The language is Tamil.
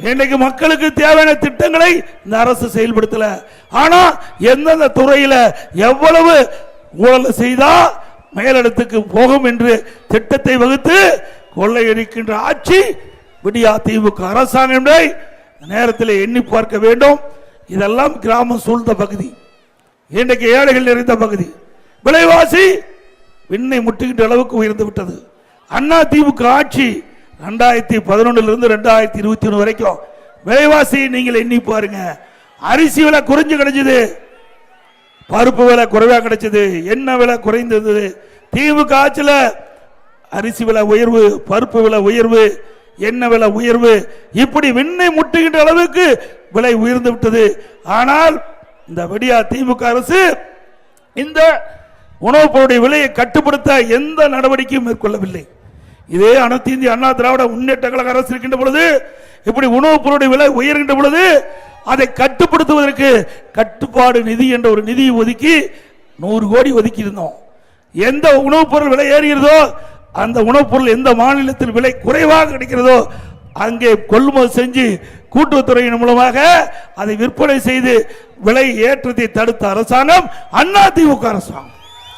இன்னைக்கு மக்களுக்கு தேவையான திட்டங்களை இந்த அரசு செயல்படுத்தல. ஆனா எந்தெந்த துறையில எவ்வளவு ஊழல் செய்தா மேலிடத்துக்கு போகும் என்று திட்டத்தை வகுத்து கொள்ளையடிக்கின்ற ஆட்சி விடியா திமுக அரசாங்கம் நேரத்தில் எண்ணி பார்க்க வேண்டும். இதெல்லாம் கிராமம் சூழ்ந்த பகுதி. இன்றைக்கு ஏழைகள் நிறைந்த பகுதி. விலைவாசி விண்ணை முட்டுகின்ற அளவுக்கு உயர்ந்து விட்டது. அண்ணா திமுக ஆட்சி ரெண்டாயிரத்தி பதினொன்னுல இருந்து ரெண்டாயிரத்தி இருபத்தி ஒன்று வரைக்கும் விலைவாசி நீங்கள் எண்ணி பாருங்க. அரிசி விலை குறைஞ்சு கிடைச்சது பருப்பு விலை குறைவாக கிடைச்சது. எண்ணெய் விலை குறைந்தது தீவு காய்ச்சல அரிசி விலை உயர்வு பருப்பு விலை உயர்வு எண்ணெய் விலை உயர்வு. இப்படி விண்ணை முட்டுகின்ற அளவுக்கு விலை உயர்ந்து விட்டது. ஆனால் இந்த வெடியா திமுக அரசு இந்த உணவுப் பொருளுடைய விலையை கட்டுப்படுத்த எந்த நடவடிக்கையும் மேற்கொள்ளவில்லை. இதே அனைத்து இந்திய அண்ணா திராவிட முன்னேற்ற கழக அரசு இருக்கின்ற பொழுது இப்படி உணவுப் பொருளுடைய விலை உயர்கின்ற பொழுது அதை கட்டுப்படுத்துவதற்கு கட்டுப்பாடு நிதி என்ற ஒரு நிதியை ஒதுக்கி நூறு கோடி ஒதுக்கி இருந்தோம். எந்த உணவுப் பொருள் விலை ஏறுகிறதோ அந்த உணவுப் பொருள் எந்த மாநிலத்தில் விலை குறைவாக கிடைக்கிறதோ அங்கே கொள்முதல் செஞ்சு கூட்டுறவுத்துறையின் மூலமாக அதை விற்பனை செய்து விலை ஏற்றத்தை தடுத்த அரசாங்கம் அண்ணா திமுக அரசாங்கம்.